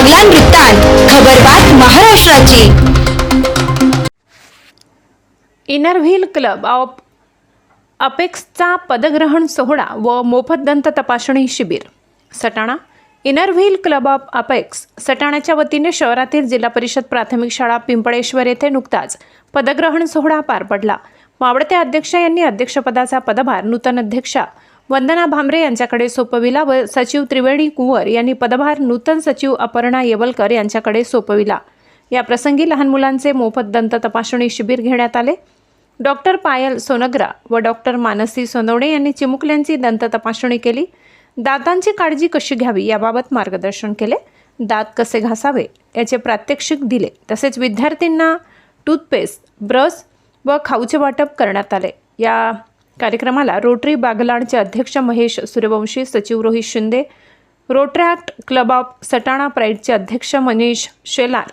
बागलान वृत्तांत खबरबात महाराष्ट्राची. Inner Wheel club of अपेक्सचा पदग्रहण सोहळा व मोफत दंत तपासणी शिबिर. Satana Inner Wheel club of Apex सटाणाच्या वतीने शहरातील जिल्हा परिषद प्राथमिक शाळा पिंपळेश्वर येथे नुकताच पदग्रहण सोहळा पार पडला. मावळते अध्यक्ष यांनी अध्यक्षपदाचा पदभार नूतन अध्यक्षा वंदना भांबरे यांच्याकडे सोपविला व सचिव त्रिवेणी कुंवर यांनी पदभार नूतन सचिव अपर्णा येवलकर यांच्याकडे सोपविला. या प्रसंगी लहान मुलांचे मोफत दंत तपासणी शिबिर घेण्यात आले. डॉक्टर पायल सोनग्रा व डॉक्टर मानसी सोनवणे यांनी चिमुकल्यांची दंत तपासणी केली. दातांची काळजी कशी घ्यावी याबाबत मार्गदर्शन केले. दात कसे घासावे याचे प्रात्यक्षिक दिले. तसेच विद्यार्थ्यांना टूथपेस्ट ब्रश व खाऊचे वाटप करण्यात आले. या कार्यक्रमाला रोटरी बागलाणचे अध्यक्ष महेश सूर्यवंशी सचिव Rohit Shinde Rotaract club of Satana प्राईडचे अध्यक्ष मनीष शेलार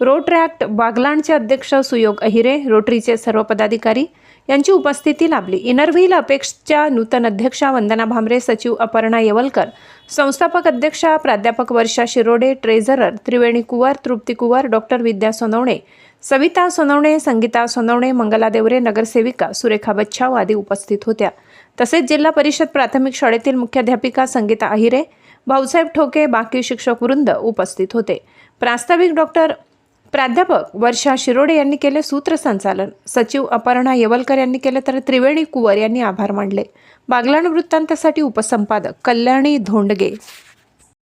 रोट्रॅक्ट बागलाणचे अध्यक्ष सुयोग अहिरे रोटरीचे सर्व पदाधिकारी यांची उपस्थिती लाभली. इनरव्हील अपेक्षच्या नूतन अध्यक्षा वंदना भामरे सचिव अपर्णा येवलकर संस्थापक अध्यक्षा प्राध्यापक वर्षा शिरोडे ट्रेझरर त्रिवेणी कुवर तृप्ती कुवर डॉक्टर विद्या सोनवणे सविता सोनवणे संगीता सोनवणे मंगला देवरे नगरसेविका सुरेखा बच्छाव आदी उपस्थित होत्या. तसेच जिल्हा परिषद प्राथमिक शाळेतील मुख्याध्यापिका संगीता अहिरे भाऊसाहेब ठोके बाकी शिक्षक वृंद उपस्थित होते. प्रास्ताविक डॉक्टर प्राध्यापक वर्षा शिरोडे यांनी केले सूत्रसंचालन सचिव अपर्णा येवलकर यांनी केले तर त्रिवेणी कुवर यांनी आभार मानले. बागलाण वृत्तांतासाठी उपसंपादक कल्याणी धोंडगे.